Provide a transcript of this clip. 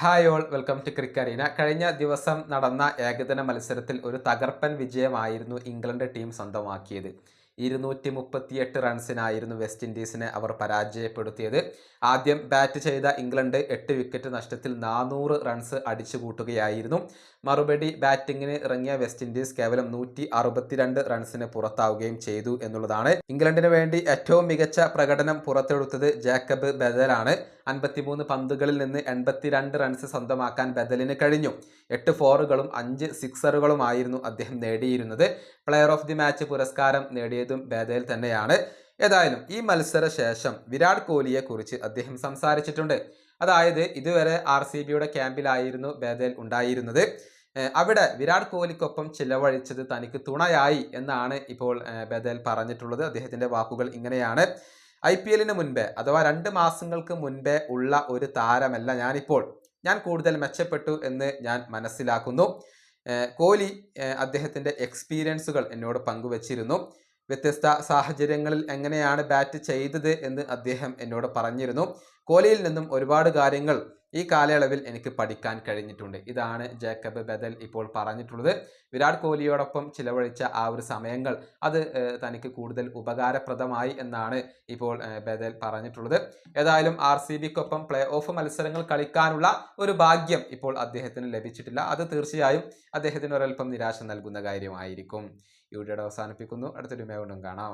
Hi all welcome to ക്രിക്കറീന കഴിഞ്ഞ ദിവസം നടന്ന ഏകദിന മത്സരത്തിൽ ഒരു തകർപ്പൻ വിജയമായിരുന്നു ഇംഗ്ലണ്ട് ടീം സ്വന്തമാക്കിയത്. ഇരുന്നൂറ്റി മുപ്പത്തിയെട്ട് റൺസിനായിരുന്നു വെസ്റ്റ് ഇൻഡീസിനെ അവർ പരാജയപ്പെടുത്തിയത്. ആദ്യം ബാറ്റ് ചെയ്ത ഇംഗ്ലണ്ട് എട്ട് വിക്കറ്റ് നഷ്ടത്തിൽ നാനൂറ് റൺസ് അടിച്ചു കൂട്ടുകയായിരുന്നു മറുപടി ബാറ്റിങ്ങിന് ഇറങ്ങിയ വെസ്റ്റ് ഇൻഡീസ് കേവലം നൂറ്റി അറുപത്തിരണ്ട് റൺസിന് പുറത്താവുകയും ചെയ്തു എന്നുള്ളതാണ്. ഇംഗ്ലണ്ടിന് വേണ്ടി ഏറ്റവും മികച്ച പ്രകടനം പുറത്തെടുത്തത് ജേക്കബ് ബദലാണ്. അൻപത്തിമൂന്ന് പന്തുകളിൽ നിന്ന് എൺപത്തിരണ്ട് റൺസ് സ്വന്തമാക്കാൻ ബദലിന് കഴിഞ്ഞു. എട്ട് ഫോറുകളും അഞ്ച് സിക്സറുകളുമായിരുന്നു അദ്ദേഹം നേടിയിരുന്നത്. പ്ലെയർ ഓഫ് ദി മാച്ച് പുരസ്കാരം നേടിയതും ബദൽ തന്നെയാണ്. ഏതായാലും ഈ മത്സര ശേഷം വിരാട് കോഹ്ലിയെ കുറിച്ച് അദ്ദേഹം സംസാരിച്ചിട്ടുണ്ട്. അതായത് ഇതുവരെ ആർ സി ബിയുടെ ക്യാമ്പിലായിരുന്നു ബേദൽ ഉണ്ടായിരുന്നത്. അവിടെ വിരാട് കോഹ്ലിക്കൊപ്പം ചിലവഴിച്ചത് തനിക്ക് തുണയായി എന്നാണ് ഇപ്പോൾ ബേദേൽ പറഞ്ഞിട്ടുള്ളത്. അദ്ദേഹത്തിന്റെ വാക്കുകൾ ഇങ്ങനെയാണ്. ഐ പി എല്ലിന് മുൻപേ അഥവാ രണ്ട് മാസങ്ങൾക്ക് മുൻപേ ഉള്ള ഒരു താരമല്ല ഞാനിപ്പോൾ. ഞാൻ കൂടുതൽ മെച്ചപ്പെട്ടു എന്ന് ഞാൻ മനസ്സിലാക്കുന്നു. കോഹ്ലി അദ്ദേഹത്തിന്റെ എക്സ്പീരിയൻസുകൾ എന്നോട് പങ്കുവച്ചിരുന്നു. വ്യത്യസ്ത സാഹചര്യങ്ങളിൽ എങ്ങനെയാണ് ബാറ്റ് ചെയ്തത് എന്ന് അദ്ദേഹം എന്നോട് പറഞ്ഞിരുന്നു. കോഹ്ലിയിൽ നിന്നും ഒരുപാട് കാര്യങ്ങൾ ഈ കാലയളവിൽ എനിക്ക് പഠിക്കാൻ കഴിഞ്ഞിട്ടുണ്ട്. ഇതാണ് ജേക്കബ് ബദൽ ഇപ്പോൾ പറഞ്ഞിട്ടുള്ളത്. വിരാട് കോഹ്ലിയോടൊപ്പം ചിലവഴിച്ച ആ ഒരു സമയങ്ങൾ അത് തനിക്ക് കൂടുതൽ ഉപകാരപ്രദമായി എന്നാണ് ഇപ്പോൾ ബദൽ പറഞ്ഞിട്ടുള്ളത്. ഏതായാലും ആർ സി ബിക്കൊപ്പം പ്ലേ ഓഫ് മത്സരങ്ങൾ കളിക്കാനുള്ള ഒരു ഭാഗ്യം ഇപ്പോൾ അദ്ദേഹത്തിന് ലഭിച്ചിട്ടില്ല. അത് തീർച്ചയായും അദ്ദേഹത്തിന് ഒരൽപ്പം നിരാശ നൽകുന്ന കാര്യമായിരിക്കും. ഈ അവസാനിപ്പിക്കുന്നു. അടുത്തൊരു മേ കാണാം.